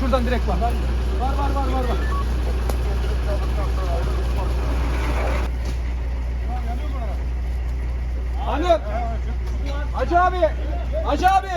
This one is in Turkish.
Şuradan direkt var. Var var var var var. Hanım. Hacı abi. Hacı abi.